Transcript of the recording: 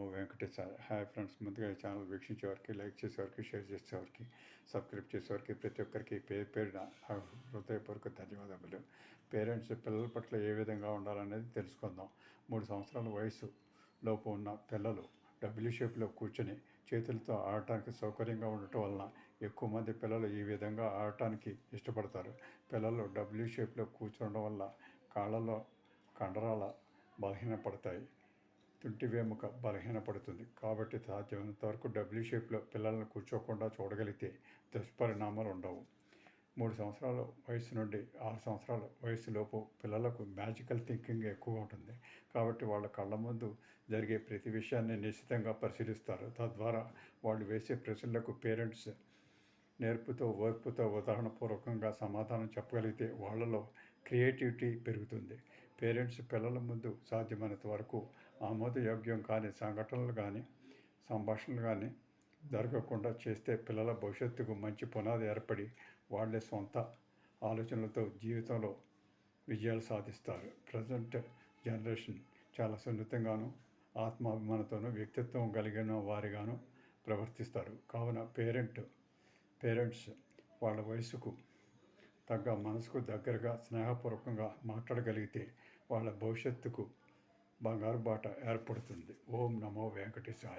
నమో Venkateswara hi friends. ముందుగా ఈ channel వీక్షించేవారికి లైక్ చేసేవారికి షేర్ చేసేవారికి సబ్స్క్రైబ్ చేసేవారికి ప్రతి ఒక్కరికి పేరు పేరున హృదయపూర్వక ధన్యవాదములు. పేరెంట్స్ పిల్లల పట్ల ఏ విధంగా ఉండాలనేది తెలుసుకుందాం. మూడు సంవత్సరాల వయసు లోపు ఉన్న పిల్లలు డబ్ల్యూ షేప్లో కూర్చొని చేతులతో ఆడటానికి సౌకర్యంగా ఉండటం వలన ఎక్కువ మంది పిల్లలు ఈ విధంగా ఆడటానికి ఇష్టపడతారు. పిల్లలు డబ్ల్యూ షేప్లో కూర్చోవడం వల్ల కాళ్ళలో కండరాల బలహీనపడతాయి. తుంటి వెముక బలహీనపడుతుంది. కాబట్టి సాధ్యమైనంత వరకు డబ్ల్యూ షేప్లో పిల్లలను కూర్చోకుండా చూడగలిగితే దుష్పరిణామాలు ఉండవు. మూడు సంవత్సరాల వయసు నుండి ఆరు సంవత్సరాల వయసులోపు పిల్లలకు మ్యాజికల్ థింకింగ్ ఎక్కువ ఉంటుంది. కాబట్టి వాళ్ళ కళ్ళ ముందు జరిగే ప్రతి విషయాన్ని నిశ్చితంగా పరిశీలిస్తారు. తద్వారా వాళ్ళు వేసే ప్రశ్నలకు పేరెంట్స్ నేర్పుతో ఓర్పుతో ఉదాహరణపూర్వకంగా సమాధానం చెప్పగలిగితే వాళ్ళలో క్రియేటివిటీ పెరుగుతుంది. పేరెంట్స్ పిల్లల ముందు సాధ్యమైనంత వరకు ఆమోదయోగ్యం కాని సంఘటనలు కానీ సంభాషణలు కానీ జరగకుండా చేస్తే పిల్లల భవిష్యత్తుకు మంచి పునాది ఏర్పడి వాళ్ళే సొంత ఆలోచనలతో జీవితంలో విజయాలు సాధిస్తారు. ప్రజెంట్ జనరేషన్ చాలా సున్నితంగాను ఆత్మాభిమానంతోనూ వ్యక్తిత్వం కలిగిన వారిగాను ప్రవర్తిస్తారు. కావున పేరెంట్ పేరెంట్స్ వాళ్ళ వయసుకు తగ్గ మనసుకు దగ్గరగా స్నేహపూర్వకంగా మాట్లాడగలిగితే వాళ్ళ భవిష్యత్తుకు బంగారు బాట ఏర్పడుతుంది. ఓం నమో వెంకటేశాయ.